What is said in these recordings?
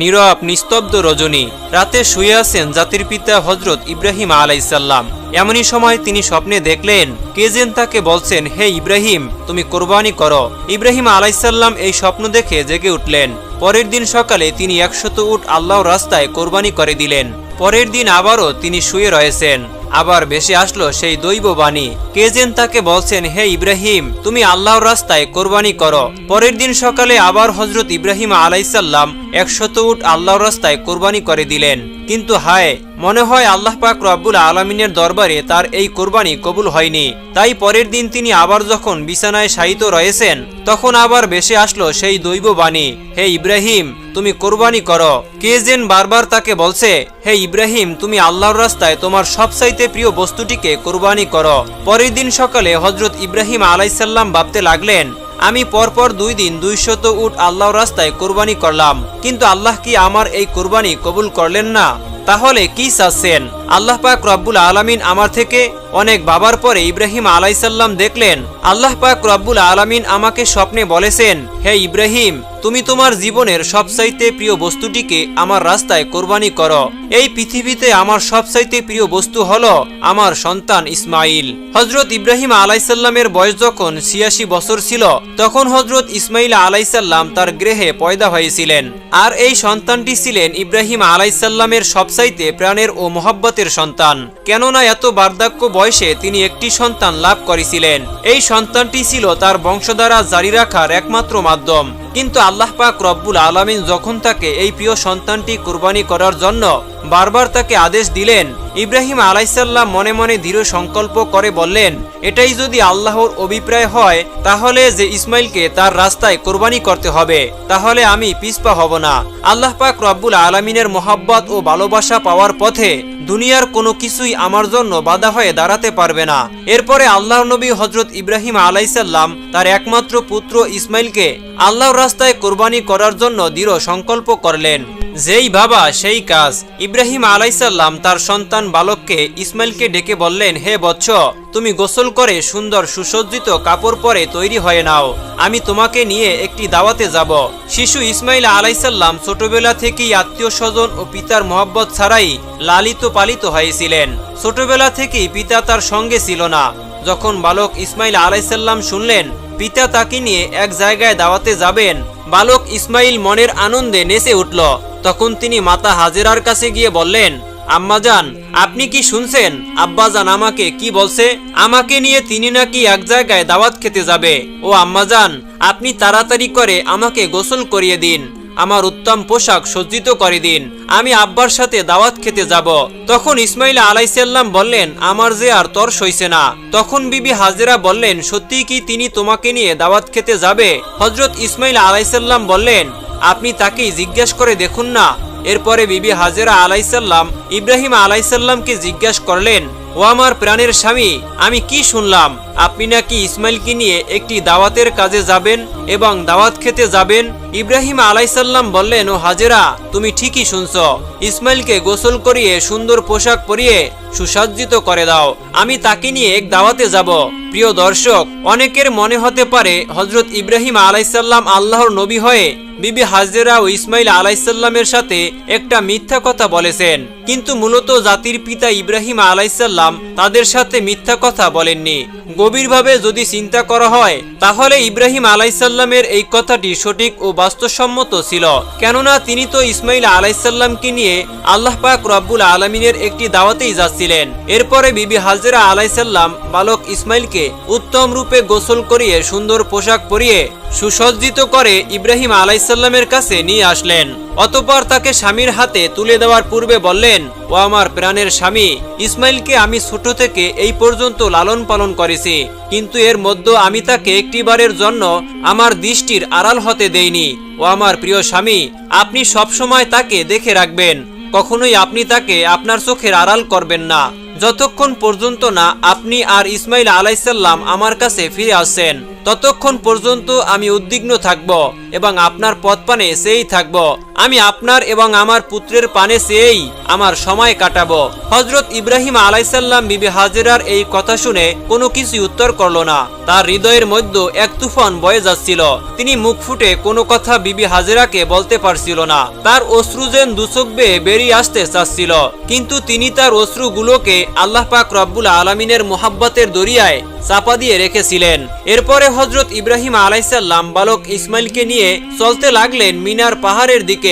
নীরব, নিস্তব্ধ রজনী রাতে শুয়ে আছেন জাতির পিতা হজরত ইব্রাহিম আলাইসাল্লাম এমনই সময় তিনি স্বপ্নে দেখলেন, কে যেন তাকে বলছেন, হে ইব্রাহিম, তুমি কোরবানি করো। ইব্রাহিম আলাইসাল্লাম এই স্বপ্ন দেখে জেগে উঠলেন। পরের দিন সকালে তিনি একশত উট আল্লাহর রাস্তায় কোরবানি করে দিলেন। পরের দিন আবারও তিনি শুয়ে রয়েছেন। আবার ভেসে আসলো সেই দৈব বাণী, কে যেন তাকে বলছেন, হে ইব্রাহিম, তুমি আল্লাহর রাস্তায় কোরবানি করো। পরের দিন সকালে আবার হজরত ইব্রাহিম আলাইসাল্লাম একশত উট আল্লাহর রাস্তায় কোরবানি করে দিলেন। কিন্তু হায়, মনে হয় আল্লাহ পাক রব্বুল আলমিনের দরবারে তার এই কোরবানি কবুল হয়নি। তাই পরের দিন তিনি আবার যখন বিছানায় শায়িত রয়েছেন, তখন আবার ভেসে আসলো সেই দৈব বাণী, হে ইব্রাহিম, তুমি কোরবানি করো। কে যেন বারবার তাকে বলছে, হে ইব্রাহিম, তুমি আল্লাহর রাস্তায় তোমার সবচাইতে প্রিয় বস্তুটিকে কোরবানি করো। পরের দিন সকালে হজরত ইব্রাহিম আলাইসাল্লাম ভাবতে লাগলেন আমি পরপর দুই দিন দুইশত উঠ আল্লাহর রাস্তায় কোরবানি করলাম, কিন্তু আল্লাহ কি আমার এই কোরবানি কবুল করলেন না? তাহলে কি চাচ্ছেন? আল্লাহ পাক রব্বুল আলামিন আমার থেকে অনেক বাবার পরে ইব্রাহিম আলাইসাল্লাম দেখলেন। আল্লাহ পাক রব্বুল আলামিন আমাকে স্বপ্নে বলেছেন, হে ইব্রাহিম, তুমি তোমার জীবনের সবচাইতে প্রিয় বস্তুটিকে আমার রাস্তায় কোরবানি করো। এই পৃথিবীতে আমার সবচাইতে প্রিয় বস্তু হলো আমার সন্তান ইসমাইল। হজরত ইব্রাহিম আলাইসাল্লামের বয়স যখন ছিয়াশি বছর ছিল, তখন হজরত ইসমাইল আলাইসাল্লাম তার গৃহে পয়দা হয়েছিলেন। আর এই সন্তানটি ছিলেন ইব্রাহিম আলাইসাল্লামের সবচাইতে প্রাণের ও মোহব্বতের সন্তান। কেননা এত বার্ধক্য বয়সে তিনি একটি সন্তান লাভ করেছিলেন। এই সন্তানটি ছিল তার বংশধারা জারি রাখার একমাত্র মাধ্যম। কিন্তু আল্লাহ পাক রব্বুল আলমিন যখন তাকে এই প্রিয় সন্তানটি কুরবানি করার জন্য বারবার তাকে আদেশ দিলেন ইব্রাহিম আলাইসাল্লাম মনে মনে দৃঢ় সংকল্প করে বললেন, এটাই যদি আল্লাহর অভিপ্রায় হয়, তাহলে যে ইসমাইলকে তার রাস্তায় কোরবানি করতে হবে, তাহলে আমি পিসপা হব না। আল্লাহ পাক রব্বুল আলমিনের মোহাব্বত ও ভালোবাসা পাওয়ার পথে দুনিয়ার কোনো কিছুই আমার জন্য বাধা হয়ে দাঁড়াতে পারবে না। এরপরে আল্লাহ নবী হজরত ইব্রাহিম আলাইসাল্লাম তার একমাত্র পুত্র ইসমাইলকে আল্লাহর রাস্তায় কোরবানি করার জন্য দৃঢ় সংকল্প করলেন। যেই বাবা সেই কাজ। ইব্রাহিম আলাইসাল্লাম তার সন্তান বালককে ইসমাইলকে ডেকে বললেন, হে বৎস, তুমি গোসল করে সুন্দর সুসজ্জিত কাপড় পরে তৈরি হয়ে নাও। আমি তোমাকে নিয়ে একটি দাওয়াতে যাব। শিশু ইসমাইল আলাইসাল্লাম ছোটবেলা থেকেই আত্মীয় স্বজন ও পিতার মোহব্বত ছাড়াই লালিত পালিত হয়েছিলেন। ছোটবেলা থেকেই পিতা তার সঙ্গে ছিল না। যখন বালক ইসমাইল আলাইসাল্লাম শুনলেন, পিতা তাকে নিয়ে এক জায়গায় দাওয়াতে যাবেন? বালক ইসমাইল মনের আনন্দে নেচে উঠল। তখন তিনি মাতা হাজেরার কাছে গিয়ে বললেন আম্মাজান আপনি কি শুনছেন? আব্বাজান আমাকে, কি বলছে? আমাকে নিয়ে তিনি নাকি এক জায়গায় দাওয়াত খেতে যাবে। ও আম্মাজান আপনি তাড়াতাড়ি করে আমাকে গোসল করিয়ে দিন। আমার উত্তম পোশাক সজ্জিত করে দিন। আমি আব্বার সাথে দাওয়াত খেতে যাব। তখন ইসমাইল আলাইসাল্লাম বললেন, আমার যে আর তর সইছে না। তখন বিবি হাজেরা বললেন সত্যি কি তিনি তোমাকে নিয়ে দাওয়াত খেতে যাবে? হজরত ইসমাইল আলাইসাল্লাম বললেন আপনি তাকেই জিজ্ঞেস করে দেখুন না। এরপরে বিবি হাজেরা আলাইসাল্লাম ইব্রাহিম আলাইসাল্লামকে জিজ্ঞাসা করলেন, ও আমার প্রাণের স্বামী, আমি কি শুনলাম? আপনি নাকি ইসমাইলকে নিয়ে একটি দাওয়াতের কাজে যাবেন এবং দাওয়াত খেতে যাবেন? ইব্রাহিম আলাইসাল্লাম বললেন, ও হাজেরা, তুমি ঠিকই শুনছ। ইসমাইলকে গোসল করিয়ে সুন্দর পোশাক পরিয়ে সুসজ্জিত করে দাও। আমি তাকে নিয়ে এক দাওয়াতে যাব। প্রিয় দর্শক, অনেকের মনে হতে পারে হজরত ইব্রাহিম আলাইসাল্লাম আল্লাহর নবী হয়ে বিবি হাজেরা ও ইসমাইল আলাইসাল্লামের সাথে একটা মিথ্যা কথা বলেছেন। কিন্তু মূলত জাতির পিতা ইব্রাহিম আলাইসাল্লাম তাদের সাথে মিথ্যা কথা বলেননি। গভীরভাবে যদি চিন্তা করা হয়, তাহলে ইব্রাহিম আলাইসাল্লামের এই কথাটি সঠিক ও বাস্তবসম্মত ছিল। কেননা তিনি তো ইসমাইল আলাইসাল্লামকে নিয়ে আল্লাহ পাক রব্বুল আলমিনের একটি দাওয়াতেই যাচ্ছিলেন। এরপরে বিবি হাজেরা আলাইসাল্লাম বালক ইসমাইলকে উত্তম রূপে গোসল করিয়ে সুন্দর পোশাক পরিয়ে সুসজ্জিত করে ইব্রাহিম আলাইসাল্লামের কাছে নিয়ে আসলেন। অতপর তাকে স্বামীর হাতে তুলে দেওয়ার পূর্বে বললেন, ও আমার প্রাণের স্বামী, ইসমাইলকে আমি ছোট থেকে এই পর্যন্ত লালন পালন করেছি, কিন্তু এর মধ্যে আমি তাকে একটিবারের জন্য আমার দৃষ্টির আড়াল হতে দেইনি। ও আমার প্রিয় স্বামী, আপনি সবসময় তাকে দেখে রাখবেন, কখনোই আপনি তাকে আপনার চোখের আড়াল করবেন না। যতক্ষণ পর্যন্ত না আপনি আর ইসমাইল আলাইসাল্লাম আমার কাছে ফিরে আসছেন ততক্ষণ পর্যন্ত আমি উদ্বিগ্ন থাকব এবং আপনার পথ পানে সেই থাকব। আমি আপনার এবং আমার পুত্রের পানে চেয়েই আমার সময় কাটাবো। হজরত ইব্রাহিম আলাইসাল্লাম বিবি হাজেরার এই কথা শুনে কোনো কিছু উত্তর করল না। তার হৃদয়ের মধ্যে এক তুফান বয়ে যাচ্ছিল। তিনি মুখ ফুটে কোনো কথা বিবি হাজেরাকে বলতে পারছিল না। তার অশ্রু যেন দুচোখ বেয়ে বেরিয়ে আসতে চাচ্ছিল। কিন্তু তিনি তার অশ্রুগুলোকে আল্লাহ পাক রব্বুল আলমিনের মোহাব্বতের দরিয়ায় চাপা দিয়ে রেখেছিলেন। এরপরে হজরত ইব্রাহিম আলাইসাল্লাম বালক ইসমাইলকে নিয়ে চলতে লাগলেন মিনার পাহাড়ের দিকে।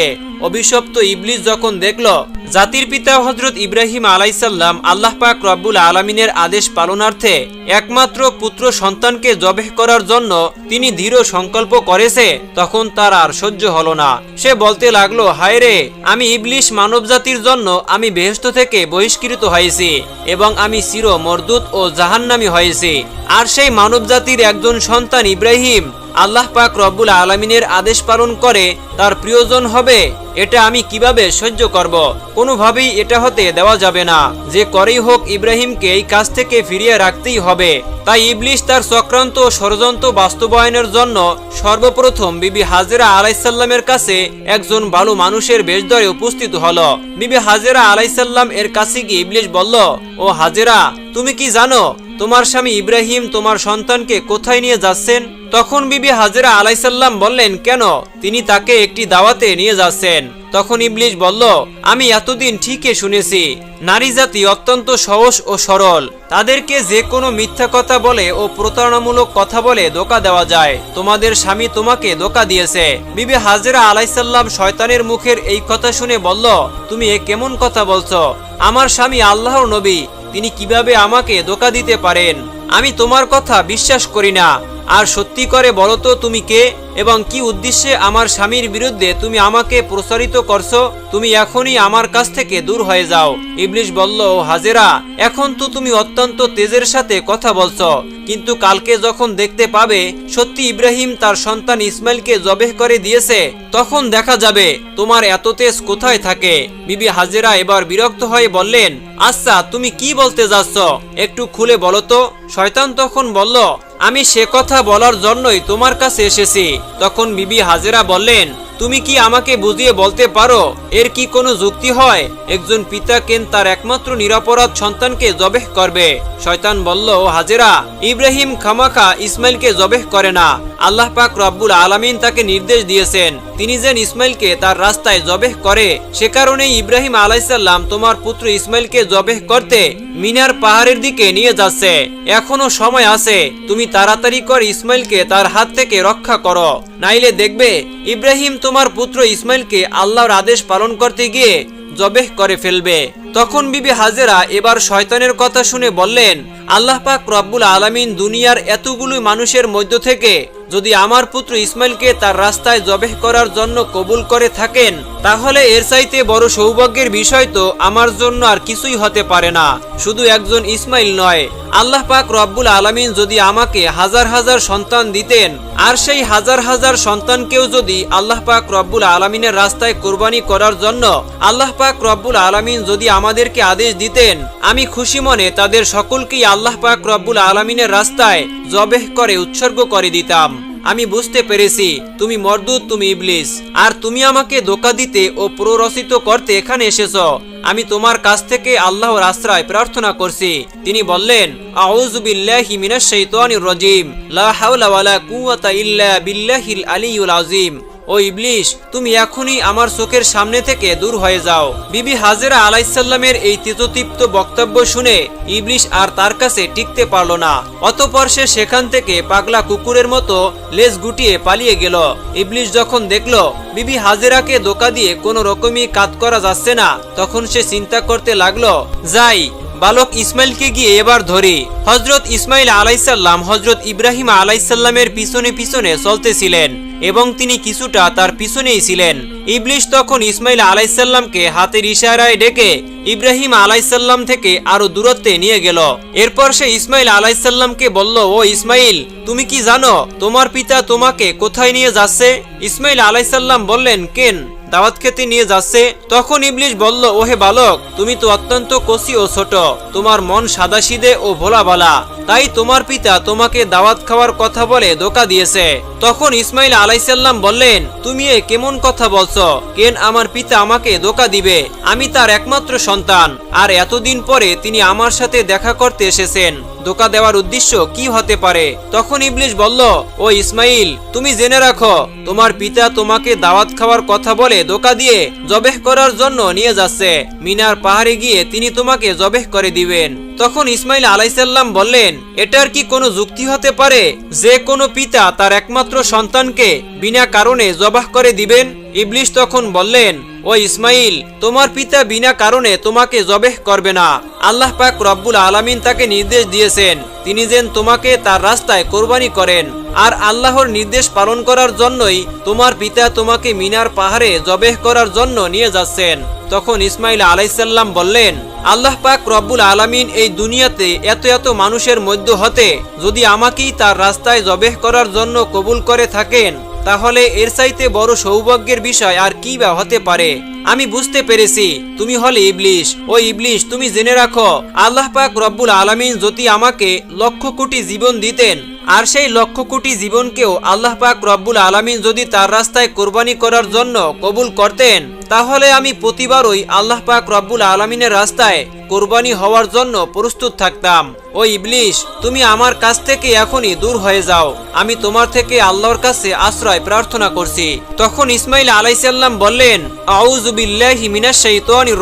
অভিশপ্ত ইবলিস যখন দেখল, জাতির পিতা হজরত ইব্রাহিম আলাইসাল্লাম আল্লাহ পাক রব্বুল আলমিনের আদেশ পালনার্থে একমাত্র পুত্র সন্তানকে জবেহ করার জন্য তিনি দৃঢ় সংকল্প করেছে, তখন তার আর সহ্য হলো না। সে বলতে লাগল, হায় রে, আমি ইবলিশ মানব জাতির জন্য আমি বেহেস্ত থেকে বহিষ্কৃত হয়েছি এবং আমি চির মরদুত ও জাহান্নামি হয়েছি। আর সেই মানব জাতির একজন সন্তান ইব্রাহিম আল্লাহ পাক রব্বুল আলমিনের আদেশ পালন করে, তার প্রিয়জন হবে, এটা আমি কীভাবে সহ্য করব? কোনোভাবেই এটা হতে দেওয়া যাবে না। যে করেই হোক, ইব্রাহিমকে এই কাজ থেকে ফিরিয়ে রাখতেই হবে। তাই ইবলিশ তার চক্রান্ত ষড়যন্ত্র বাস্তবায়নের জন্য সর্বপ্রথম বিবি হাজেরা আলাইসাল্লামের কাছে একজন ভালো মানুষের বেশ ধরে উপস্থিত হলো। বিবি হাজেরা আলাইসাল্লাম এর কাছে গিয়ে ইবলিশ বলল, ও হাজেরা, তুমি কি জানো তোমার স্বামী ইব্রাহিম তোমার সন্তানকে কোথায় নিয়ে যাচ্ছেন? তখন বিবি হাজেরা আলাইসাল্লাম বললেন, কেন? তিনি তাকে একটি দাওয়াতে নিয়ে যাচ্ছেন। তখন ইবলিশ বলল, আমি এতদিন ঠিকই শুনেছি, নারী জাতি অত্যন্ত সহজ ও সরল। তাদেরকে যে কোনো মিথ্যা কথা বলে ও প্রতারণামূলক কথা বলে ধোকা দেওয়া যায়। তোমাদের স্বামী তোমাকে ধোকা দিয়েছে। বিবি হাজেরা আলাইসাল্লাম শয়তানের মুখের এই কথা শুনে বলল, তুমি এ কেমন কথা বলছো? আমার স্বামী আল্লাহর নবী তিনি কীভাবে আমাকে ধোকা দিতে পারেন? আমি তোমার কথা বিশ্বাস করি না। আর সত্যি করে বলো তো তুমি কে? এবং কি উদ্দেশ্যে আমার স্বামীর বিরুদ্ধে তুমি আমাকে প্রসারিত করছ, তুমি এখনই আমার কাছ থেকে দূর হয়ে যাও। ইবলিশ বলল, "ও হাজেরা, এখন তো তুমি অত্যন্ত তেজের সাথে কথা বলছো, কিন্তু কালকে যখন দেখতে পাবে, সত্যি ইব্রাহিম তার সন্তান ইসমাইলকে জবেহ করে দিয়েছে, তখন দেখা যাবে, তোমার এত তেজ কোথায় থাকে? বিবি হাজেরা এবার বিরক্ত হয়ে বললেন আচ্ছা তুমি কি বলতে যাচ্ছ? একটু খুলে বলো তো। শয়তান তখন বলল, আমি সে কথা বলার জন্যই তোমার কাছে এসেছি। তখন বিবি হাজেরা বললেন, তুমি কি আমাকে বুঝিয়ে বলতে পারো? এর কি কোনো যুক্তি হয়? একজন পিতা কেন তার একমাত্র নিরাপরাধ সন্তানকে জবেহ করবে? শয়তান বলল, "ও হাজেরা, ইব্রাহিম খামাখা ইসমাইলকে জবেহ করে না। আল্লাহ পাক রব্বুল আলামিন তাকে নির্দেশ দিয়েছেন। তিনি যেন ইসমাইলকে তার রাস্তায় জবেহ করে। সে কারণেই ইব্রাহিম আলাইসাল্লাম তোমার পুত্র ইসমাইলকে জবেহ করতে মিনার পাহাড়ের দিকে নিয়ে যাচ্ছে। এখনও সময় আছে। তুমি তাড়াতাড়ি কর ইসমাইলকে তার হাত থেকে রক্ষা করো। নাইলে দেখবে ইব্রাহিম তোমার পুত্র ইসমাইলকে আল্লাহর আদেশ পালন করতে গিয়ে জবেহ করে ফেলবে। তখন বিবি হাজেরা এবার শয়তানের কথা শুনে বললেন, আল্লাহ পাক রব্বুল আলামিন দুনিয়ার এতগুলো মানুষের মধ্য থেকে যদি আমার পুত্র ইসমাইলকে তার রাস্তায় জবেহ করার জন্য কবুল করে থাকেন, তাহলে এর চাইতে বড় সৌভাগ্যের বিষয় তো আমার জন্য আর কিছুই হতে পারে না। শুধু একজন ইসমাইল নয়, আল্লাহ পাক রব্বুল আলামিন যদি আমাকে হাজার হাজার সন্তান দিতেন, আর সেই হাজার হাজার সন্তানকেও যদি আল্লাহ পাক রব্বুল আলামিনের রাস্তায় কোরবানি করার জন্য আল্লাহ পাক রব্বুল আলামিন যদি আমাদেরকে আদেশ দিতেন, আমি খুশি মনে তাদের সকলকেই আল্লাহ পাক রব্বুল আলামিনের রাস্তায় জবেহ করে উৎসর্গ করে দিতাম। আমি বুঝতে পেরেছি, তুমি মর্দুদ তুমি ইবলিস। আর তুমি আমাকে ধোকা দিতে ও প্ররচিত করতে এখানে এসেছ। আমি তোমার কাছ থেকে আল্লাহর আশ্রয় প্রার্থনা করছি। তিনি বললেন, আউযু বিল্লাহি মিনাশ রাজিম। লা হাওলা ওয়ালা কুওয়াতা ইল্লা বিল্লাহিল আলিউল আযীম। ও ইবলিশ, তুমি এখনই আমার চোখের সামনে থেকে দূর হয়ে যাও। বিবি হাজেরা আলাইসাল্লামের এই তেজতীপ্ত বক্তব্য শুনে ইবলিশ আর তার কাছে টিকতে পারল না। অতপর সে সেখান থেকে পাগলা কুকুরের মতো লেজ গুটিয়ে পালিয়ে গেল। ইবলিশ যখন দেখল বিবি হাজেরাকে দোকা দিয়ে কোনো রকমই কাজ করা যাচ্ছে না, তখন সে চিন্তা করতে লাগল, যাই বালক ইসমাইলকে গিয়ে এবার ধরি। হজরত ইসমাইল আলাইসাল্লাম হজরত ইব্রাহিম আলাইসাল্লামের পিছনে পিছনে চলতেছিলেন এবং তিনি কিছুটা তার পিছনেই ছিলেন। ইবলিশ তখন ইসমাইল আলাইসাল্লামকে হাতের ইশারায় ডেকে ইব্রাহিম আলাইসাল্লাম থেকে আরও দূরত্বে নিয়ে গেল। এরপর সে ইসমাইল আলাইসাল্লামকে বলল, ও ইসমাইল, তুমি কি জানো, তোমার পিতা তোমাকে কোথায় নিয়ে যাচ্ছে? ইসমাইল আলাইসাল্লাম বললেন, কেন? দাওয়াত খেতে নিয়ে যাচ্ছে, তখন ইবলিশ বলল, ওহে বালক, তুমি তো অত্যন্ত কষি ও ছোট। তোমার মন সাদাসিদে ও ভোলাবালা। তাই তোমার পিতা তোমাকে দাওয়াত খাওয়ার কথা বলে ধোকা দিয়েছে। তখন ইসমাইল আলাইসাল্লাম বললেন, তুমি এ কেমন কথা বলছো? কেন আমার পিতা আমাকে ধোকা দিবে? আমি তার একমাত্র সন্তান। আর এতদিন পরে তিনি আমার সাথে দেখা করতে এসেছেন। ধোকা দেওয়ার উদ্দেশ্য কি হতে পারে? তখন ইবলিশ বলল, ও ইসমাইল, তুমি জেনে রাখো, তোমার পিতা তোমাকে দাওয়াত খাওয়ার কথা বলে ধোকা দিয়ে জবেহ করার জন্য নিয়ে যাচ্ছে। মিনার পাহাড়ে গিয়ে তিনি তোমাকে জবেহ করে দিবেন। তখন ইসমাইল আলাইসাল্লাম বললেন, এটার কি কোনো যুক্তি হতে পারে যে কোনো পিতা তার একমাত্র সন্তানকে বিনা কারণে জবাহ করে দিবেন? ইবলিশ তখন বললেন, ও ইসমাইল, তোমার পিতা বিনা কারণে তোমাকে জবেহ করবে না। আল্লাহ পাক রব্বুল আলামিন তাকে নির্দেশ দিয়েছেন, তিনি যেন তোমাকে তার রাস্তায় কোরবানি করেন। আর আল্লাহর নির্দেশ পালন করার জন্যই তোমার পিতা তোমাকে মিনার পাহাড়ে জবেহ করার জন্য নিয়ে যাচ্ছেন। তখন ইসমাইল আলাইসাল্লাম বললেন আল্লাহ পাক রব্বুল আলামিন এই দুনিয়াতে এত এত মানুষের মধ্য হতে যদি আমাকেই তার রাস্তায় জবেহ করার জন্য কবুল করে থাকেন, তাহলে এর চাইতে বড় সৌভাগ্যের বিষয় আর কি বা হতে পারে? আমি বুঝতে পেরেছি। তুমি হলে ইবলিশ। ও ইবলিশ, তুমি জেনে রাখো, আল্লাহ পাক রব্বুল আলামিন যদি আমাকে লক্ষ কোটি জীবন দিতেন, আর সেই লক্ষ কোটি জীবনকেও আল্লাহ পাক রব্বুল আলামিন যদি তার রাস্তায় কোরবানি করার জন্য কবুল করতেন তাহলে আমি প্রতিবারই আল্লাহ পাক রব্বুল আলামিনের রাস্তায় কোরবানি হওয়ার জন্য প্রস্তুত থাকতাম। ও ইবলিশ, তুমি আমার কাছ থেকে এখনই দূর হয়ে যাও। আমি তোমার থেকে আল্লাহর কাছে আশ্রয় প্রার্থনা করছি। তখন ইসমাইল আলাইসাল্লাম বললেন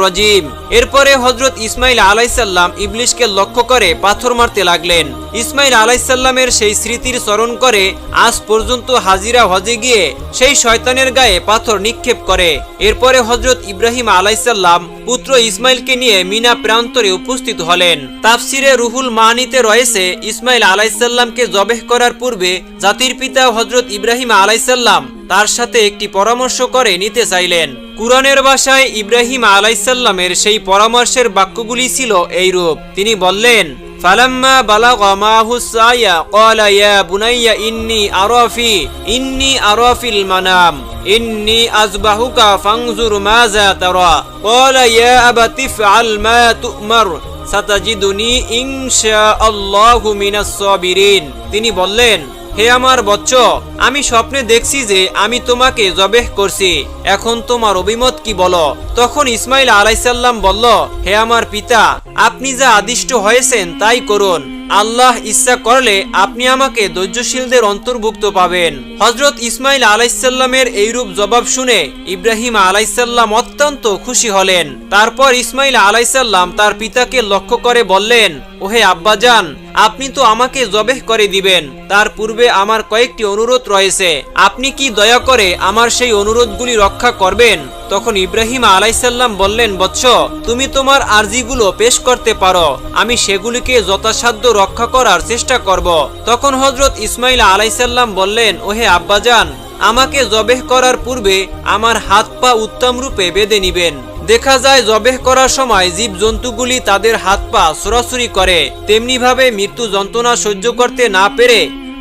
রাজিম। এরপরে হযরত ইসমাইল আলাইসাল্লাম ইবলিশকে লক্ষ্য করে পাথর মারতে লাগলেন। ইসমাইল আলাইসাল্লামের সেই স্মৃতির স্মরণ করে আজ পর্যন্ত হাজিরা হজে গিয়ে সেই শয়তানের গায়ে পাথর নিক্ষেপ করে। এরপরে হজরত ইব্রাহিম আলাইসাল্লাম পুত্র ইসমাইলকে নিয়ে মিনা প্রান্তরে উপস্থিত হলেন। তাফসিরে রুহুল মানিতে রয়েছে ইসমাইল আলাইসাল্লামকে জবেহ করার পূর্বে জাতির পিতা হজরত ইব্রাহিম আলাইসাল্লাম তার সাথে একটি পরামর্শ করে নিতে চাইলেন। কুরআনের ভাষায় ইব্রাহিম আলাইসাল্লামের সেই পরামর্শের বাক্যগুলি ছিল এইরূপ। তিনি বললেন ফালাম্মা বালাগা মাহু সায়া ক্বালা ইয়া বুনাইয়া ইন্নী আরাফি ইন্নী আরাফিল মানাম ইন্নী আযবাহুকা ফানজুর মাযা তারা ক্বালা ইয়া আবাতি ফআল মা তু'মার সাতাজিদুনি ইনশাআল্লাহু মিনাস সাবিরিন তিনি বললেন হে আমার বচ্চ, আমি স্বপ্নে দেখছি যে আমি তোমাকে জবেহ করছি। এখন তোমার অভিমত কি বলো? তখন ইসমাইল আলাইসাল্লাম বলল, হে আমার পিতা, আপনি যা আদিষ্ট হয়েছেন তাই করুন। আল্লাহ ইচ্ছা করলে আপনি আমাকে ধৈর্যশীলদের অন্তর্ভুক্ত পাবেন। হজরত ইসমাইল আলাইসাল্লামের এইরূপ জবাব শুনে ইব্রাহিম আলাইসাল্লাম অত্যন্ত খুশি হলেন। তারপর ইসমাইল আলাইসাল্লাম তার পিতাকে লক্ষ্য করে বললেন, ওহে আব্বাজান আপনি তো আমাকে জবেহ করে দিবেন। তার পূর্বে আমার কয়েকটি অনুরোধ রয়েছে। আপনি কি দয়া করে আমার সেই অনুরোধগুলি রক্ষা করবেন? তখন ইব্রাহিম আলাইসাল্লাম বললেন, বৎস, তুমি তোমার আর্জিগুলো পেশ করতে পারো। আমি সেগুলিকে যথাসাধ্য রক্ষা করার চেষ্টা করব। তখন হজরত ইসমাইল আলাইসাল্লাম বললেন, ওহে আব্বাজান, আমাকে জবেহ করার পূর্বে আমার হাত পা উত্তম রূপে বেঁধে নিবেন। দেখা যায় জবেহ করার সময় জীব জন্তুগুলি তাদের হাত পা সরাসরি করে। তেমনিভাবে মৃত্যু যন্ত্রণা সহ্য করতে না পেরে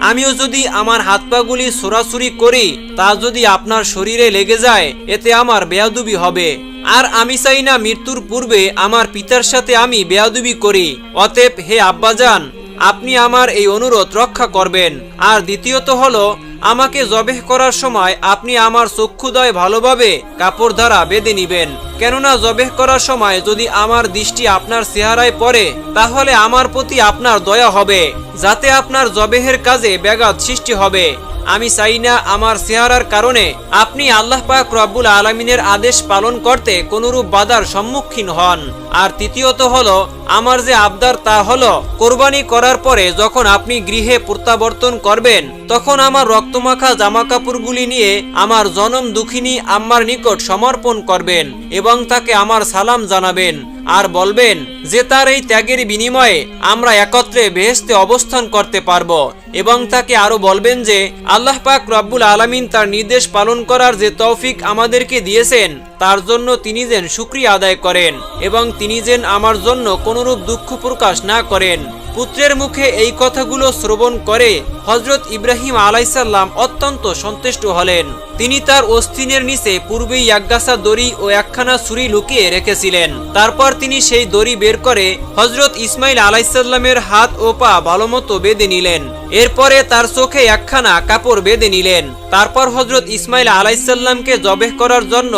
আমিও যদি আমার হাত পাগুলি সরাসরি করি, তা যদি আপনার শরীরে লেগে যায়, এতে আমার বেয়াদুবি হবে। আর আমি চাই না মৃত্যুর পূর্বে আমার পিতার সাথে আমি বেয়াদুবি করি। অতএব হে আব্বাজান, আপনি আমার এই অনুরোধ রক্ষা করবেন। আর দ্বিতীয়ত হলো আমাকে জবেহ করার সময় আপনি আমার চক্ষুদয় ভালোভাবে কাপড় দ্বারা বেঁধে নিবেন। কেননা জবেহ করার সময় যদি আমার দৃষ্টি আপনার চেহারায় পড়ে, তাহলে আমার প্রতি আপনার দয়া হবে। যাতে আপনার জবেহের কাজে ব্যাঘাত সৃষ্টি হবে। আমি চাই না আমার চেহারার কারণে আপনি আল্লাহ পাক রব্বুল আলমিনের আদেশ পালন করতে কোনরূপ বাধার সম্মুখীন হন। আর তৃতীয়ত হলো, আমার যে আবদার তা হলো, কোরবানি করার পরে যখন আপনি গৃহে প্রত্যাবর্তন করবেন, তখন আমার রক্তমাখা জামা কাপড়গুলি নিয়ে আমার জনম দুঃখিনী আম্মার নিকট সমর্পণ করবেন এবং তাকে আমার সালাম জানাবেন। আর বলবেন যে তার এই ত্যাগের বিনিময়ে আমরা একত্রে বেহেস্তে অবস্থান করতে পারব। এবং তাকে আরও বলবেন যে, আল্লাহ পাক রব্বুল আলামিন তার নির্দেশ পালন করার যে তৌফিক আমাদেরকে দিয়েছেন, তার জন্য তিনি যেন সুক্রিয়া আদায় করেন এবং তিনি যেন আমার জন্য কোনরূপ দুঃখ প্রকাশ না করেন। পুত্রের মুখে এই কথাগুলো শ্রবণ করে হজরত ইব্রাহিম আলাইসাল্লাম অত্যন্ত সন্তুষ্ট হলেন। তিনি তার অস্থিনের নিচে পূর্বেই একগাছা দড়ি ও একখানা ছুরি লুকিয়ে রেখেছিলেন। তারপর তিনি সেই দড়ি বের করে হজরত ইসমাইল আলাইসাল্লামের হাত ও পা ভালোমতো বেঁধে নিলেন। এরপরে তার চোখে একখানা কাপড় বেঁধে নিলেন। তারপর হজরত ইসমাইল আলাইসাল্লামকে জবেহ করার জন্য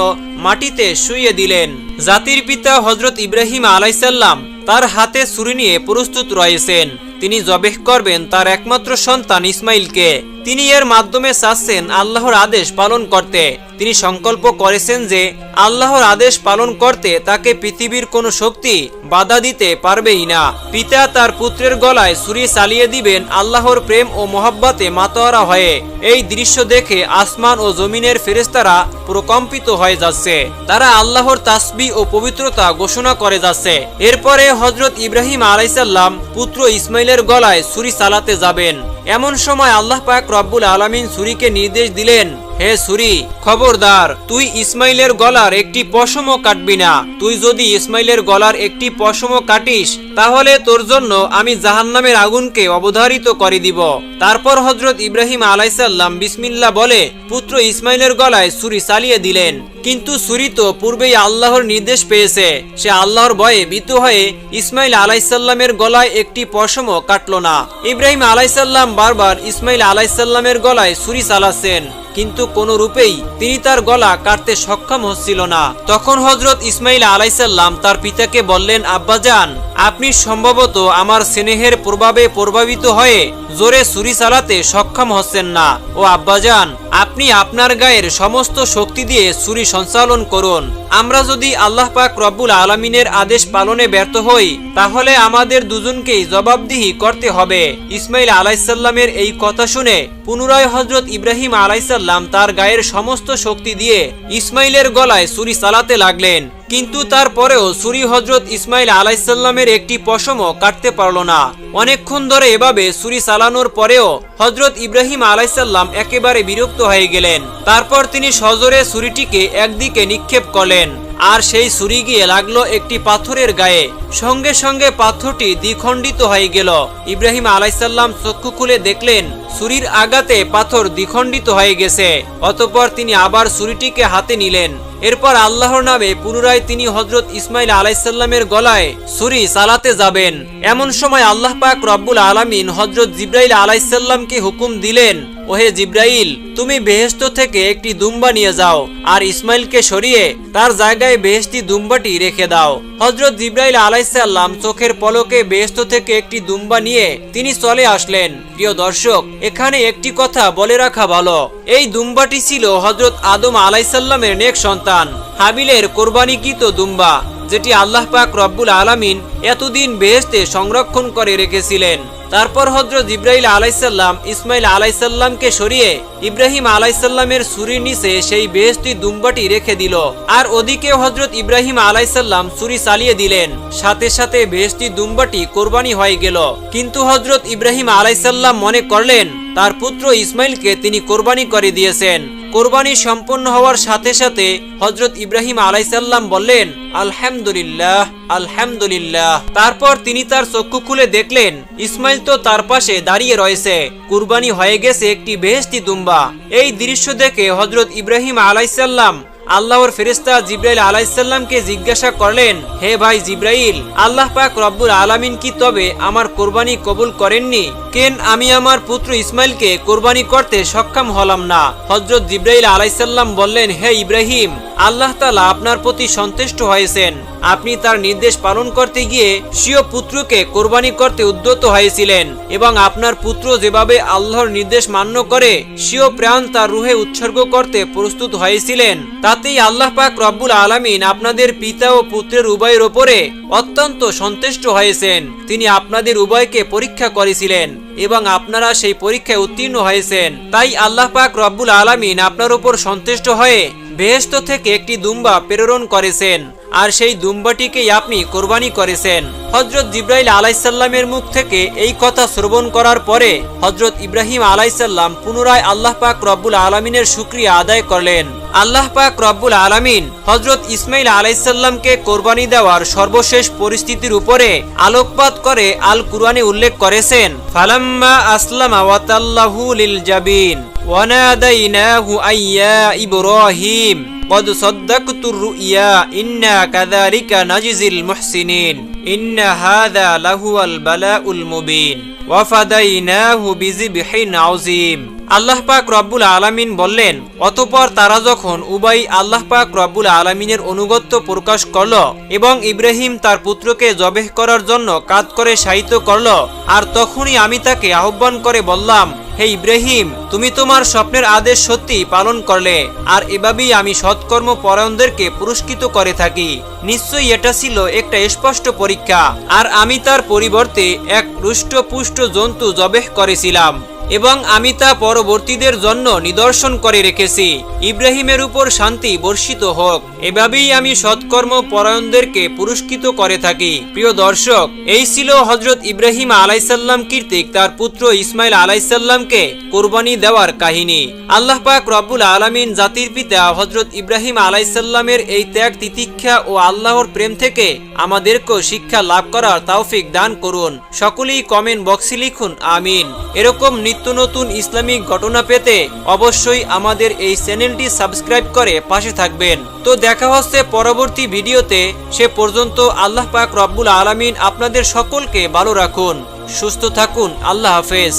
মাটিতে শুয়ে দিলেন। জাতির পিতা হজরত ইব্রাহিম আলাইসাল্লাম তার হাতে ছুরি নিয়ে প্রস্তুত রয়েছেন। তিনি জবেহ করবেন তার একমাত্র সন্তান ইসমাইলকে। তিনি এর মাধ্যমে চাচ্ছেন আল্লাহর আদেশ পালন করতে। তিনি সংকল্প করেছেন যে আল্লাহর আদেশ পালন করতে তাকে পৃথিবীর কোনো শক্তি বাধা দিতে পারবেই না। পিতা তার পুত্রের গলায় ছুরি চালিয়ে দিবেন আল্লাহর প্রেম ও মহব্বতে মাতোয়ারা হয়ে। এই দৃশ্য দেখে আসমান ও জমিনের ফেরেস্তারা প্রকম্পিত হয়ে যাচ্ছে। তারা আল্লাহর তাসবি ও পবিত্রতা ঘোষণা করে যাচ্ছে। এরপরে হজরত ইব্রাহিম আলাইসাল্লাম পুত্র ইসমাইলের গলায় ছুরি চালাতে যাবেন। এমন সময় আল্লাহ পাক রব্বুল আলমিন ছুরিকে নির্দেশ দিলেন হে সুরি, খবরদার, তুই ইসমাইলের গলার একটি পশমও কাটবি না। তুই যদি ইসমাইলের গলার একটি পশমও কাটিস, তাহলে তোর জন্য আমি জাহান্নামের আগুনকে অবধারিত করে দিব। তারপর হজরত ইব্রাহিম আলাইসাল্লাম বিসমিল্লা বলে, পুত্র ইসমাইলের গলায় ছুরি চালিয়ে দিলেন। কিন্তু সুরি তো পূর্বেই আল্লাহর নির্দেশ পেয়েছে। সে আল্লাহর ভয়ে ভীত হয়ে ইসমাইল আলাইসাল্লামের গলায় একটি পশমও কাটল না। ইব্রাহিম আলাইসাল্লাম বারবার ইসমাইল আলাইসাল্লামের গলায় ছুরি চালাচ্ছেন। কিন্তু কোন রূপেই তিনি তার গলা কাটতে সক্ষম হচ্ছিল না। তখন হজরত ইসমাইল আলাইসাল্লাম তার পিতাকে বললেন, আব্বাজান, আপনি সম্ভবত আমার স্নেহের প্রভাবে প্রভাবিত হয়ে জোরে ছুরি চালাতে সক্ষম হচ্ছেন না। ও আব্বাজান, আপনি আপনার গায়ের সমস্ত শক্তি দিয়ে ছুরি সঞ্চালন করুন। আমরা যদি আল্লাহ পাক রব্বুল আলমিনের আদেশ পালনে ব্যর্থ হই, তাহলে আমাদের দুজনকেই জবাবদিহি করতে হবে। ইসমাইল আলাইসাল্লামের এই কথা শুনে পুনরায় হজরত ইব্রাহিম আলাইসাল্লাম তার গায়ের সমস্ত শক্তি দিয়ে ইসমাইলের গলায় ছুরি চালাতে লাগলেন। কিন্তু তারপরেও সুরি হজরত ইসমাইল আলাইসাল্লামের একটি পশমও কাটতে পারল না। অনেকক্ষণ ধরে এভাবে সুরি চালানোর পরেও হজরত ইব্রাহিম আলাইসাল্লাম একেবারে বিরক্ত হয়ে গেলেন। তারপর তিনি সজরে ছুরিটিকে একদিকে নিক্ষেপ করলেন। আর সেই ছুরি গিয়ে লাগল একটি পাথরের গায়ে। সঙ্গে সঙ্গে পাথরটি দ্বিখণ্ডিত হয়ে গেল। ইব্রাহিম আলাইসাল্লাম চক্ষু খুলে দেখলেন, ছুরির আঘাতে পাথর দ্বিখণ্ডিত হয়ে গেছে। অতপর তিনি আবার ছুরিটিকে হাতে নিলেন। এরপর আল্লাহর নামে পুনরায় তিনি হজরত ইসমাইল আলাইসাল্লামের গলায় ছুরি চালাতে যাবেন। এমন সময় আল্লাহ পাক রব্বুল আলামিন হজরত জিব্রাইল আলাইসাল্লামকে হুকুম দিলেন ওহে জিব্রাইল, তুমি বেহেস্ত থেকে একটি দুম্বা নিয়ে যাও, আর ইসমাইলকে সরিয়ে তার জায়গায় বেহেস্তি দুম্বাটি রেখে দাও। হজরত জিব্রাইল আলাইসাল্লাম চোখের পলকে বেহেস্ত থেকে একটি দুম্বা নিয়ে তিনি চলে আসলেন। প্রিয় দর্শক, এখানে একটি কথা বলে রাখা ভালো। এই দুম্বাটি ছিল হজরত আদম আলাইসাল্লামের নেক সন্তান, হাবিলের কোরবানিকৃত দুম্বা। যেটি আল্লাহ পাক রব্বুল আলামিন এতদিন বেহেস্তে সংরক্ষণ করে রেখেছিলেন। তারপর হজরত ইব্রাহিম আলাইসাল্লাম, ইসমাইল আলাইসাল্লামকে সরিয়ে ইব্রাহিম আলাইসাল্লামের ছুরির নিচে সেই বেহস্তি দুম্বাটি রেখে দিল। আর ওদিকে হজরত ইব্রাহিম আলাইসাল্লাম ছুরি চালিয়ে দিলেন। সাথে সাথে বেহস্তি দুম্বাটি কোরবানি হয়ে গেল। কিন্তু হজরত ইব্রাহিম আলাইসাল্লাম মনে করলেন, তার পুত্র ইসমাইলকে তিনি কোরবানি করে দিয়েছেন। কোরবানি সম্পন্ন হওয়ার সাথে সাথে হজরত ইব্রাহিম আলাইসাল্লাম বললেন, আলহামদুলিল্লাহ আলহামদুলিল্লাহ। তারপর তিনি তার চক্ষু খুলে দেখলেন, ইসমাইল তো তার পাশে দাঁড়িয়ে রয়েছে। কুরবানি হয়ে গেছে একটি বেহেস্তি দুম্বা। এই দৃশ্য দেখে হজরত ইব্রাহিম আলাইসাল্লাম আল্লাহর ফেরিস্তা জিব্রাইল আলাইসাল্লামকে জিজ্ঞাসা করলেন, হে ভাই জিব্রাইল, আল্লাহ পাক রব্বুল আলামিন কি তবে আমার কোরবানি কবুল করেননি? কেন আমি আমার পুত্র ইসমাইলকে কোরবানি করতে সক্ষম হলাম না? হজরত জিব্রাইল আলাইসাল্লাম বললেন, হে ইব্রাহিম আল্লাহ তালা আপনার প্রতি সন্তুষ্ট হয়েছেন। আপনি তার নির্দেশ পালন করতে গিয়ে স্বীয় পুত্রকে কোরবানি করতে উদ্যত হয়েছিলেন এবং আপনার পুত্র যেভাবে আল্লাহর নির্দেশ মান্য করে স্বীয় প্রাণ তার রুহে উৎসর্গ করতে প্রস্তুত হয়েছিলেন, তাতেই আল্লাহ পাক রব্বুল আলামিন আপনাদের পিতা ও পুত্রের উভয়ের ওপরে অত্যন্ত সন্তুষ্ট হয়েছেন। তিনি আপনাদের উভয়কে পরীক্ষা করেছিলেন এবং আপনারা সেই পরীক্ষায় উত্তীর্ণ হয়েছেন। তাই আল্লাহ পাক রব্বুল আলামিন আপনার উপর সন্তুষ্ট হয়ে বেহেস্ত থেকে একটি দুম্বা প্রেরণ করেছেন। আর সেই দুম্বাটিকেই আপনি কোরবানি করেছেন। হজরত জিব্রাইল আলাইসাল্লামের মুখ থেকে এই কথা শ্রবণ করার পরে হজরত ইব্রাহিম আলাইসাল্লাম পুনরায় আল্লাহ পাক রব্বুল আলমিনের শুক্রিয়া আদায় করলেন। আল্লাহ পাক রব্বুল আলামিন হজরত ইসমাইল আলাইসাল্লামকে কোরবানি দেওয়ার সর্বশেষ পরিস্থিতির উপরে আলোকপাত করে আল কুরআনে উল্লেখ করেছেন, ফালাম্মা আসলামা ওয়াতাল্লাহু লিল জাবিন ওয়ানাদাইনাহু আইয়া ইব্রাহিম। قد صدقت الرؤيا إنا كذلك نجزي المحسنين إن هذا لهو البلاء المبين وفديناه بذبح عظيم আল্লাহ পাক রব্বুল আলামিন বললেন অতপর তারা যখন উবাই আল্লাহ পাক রব্বুল আলামিনের অনুগত্য প্রকাশ করল এবং ইব্রাহিম তার পুত্রকে জবেহ করার জন্য কাজ করে সাহিত্য করল আর তখনই আমি তাকে আহ্বান করে বললাম হে ইব্রাহিম, তুমি তোমার স্বপ্নের আদেশ সত্যি পালন করলে, আর এভাবেই আমি সৎকর্ম পরায়ণদেরকে পুরস্কৃত করে থাকি। নিশ্চয়ই এটা ছিল একটা স্পষ্ট পরীক্ষা, আর আমি তার পরিবর্তে এক রুষ্টপুষ্ট জন্তু জবেহ করেছিলাম। এবং আমি তা পরবর্তীদের জন্য নিদর্শন করে রেখেছি। ইব্রাহিমের উপর শান্তি বর্ষিত হোক। এভাবেই আমি সৎকর্ম পরায়ণদেরকে পুরস্কৃত করে থাকি। প্রিয় দর্শক, এই ছিল হজরত ইব্রাহিম আলাইসাল্লাম কীর্তিক তার পুত্র ইসমাইল আলাইসাল্লামকে কোরবানি দেওয়ার কাহিনী। আল্লাহ পাক রব্বুল আলামিন জাতির পিতা হজরত ইব্রাহিম আলাইসাল্লামের এই ত্যাগ, তিতিক্ষা ও আল্লাহর প্রেম থেকে আমাদেরকেও শিক্ষা লাভ করার তাওফিক দান করুন। সকলেই কমেন্ট বক্সে লিখুন, আমিন। এরকম নিত্য নতুন ইসলামিক ঘটনা পেতে অবশ্যই আমাদের এই চ্যানেলটি সাবস্ক্রাইব করে পাশে থাকবেন। তো দেখা হচ্ছে পরবর্তী ভিডিওতে। সে পর্যন্ত আল্লাহ পাক রব্বুল আলামিন আপনাদের সকলকে ভালো রাখুন। সুস্থ থাকুন। আল্লাহ হাফেজ।